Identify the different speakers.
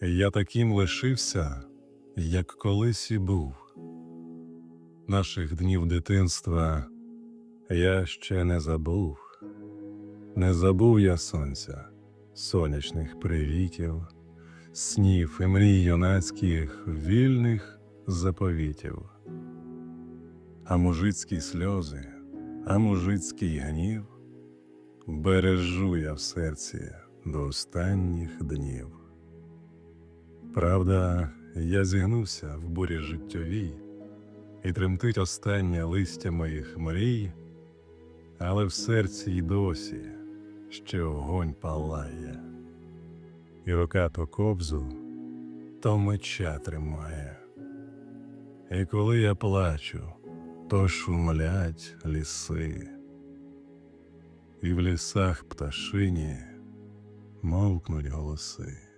Speaker 1: Я таким лишився, як колись і був. Наших днів дитинства я ще не забув. Не забув я сонця, сонячних привітів, снів і мрій юнацьких вільних заповітів. А мужицькі сльози, а мужицький гнів бережу я в серці до останніх днів. Правда, я зігнувся в бурі життєвій, і тремтить останнє листя моїх мрій, але в серці й досі ще огонь палає, і рука то кобзу, то меча тримає. І коли я плачу, то шумлять ліси, і в лісах пташині мовкнуть голоси.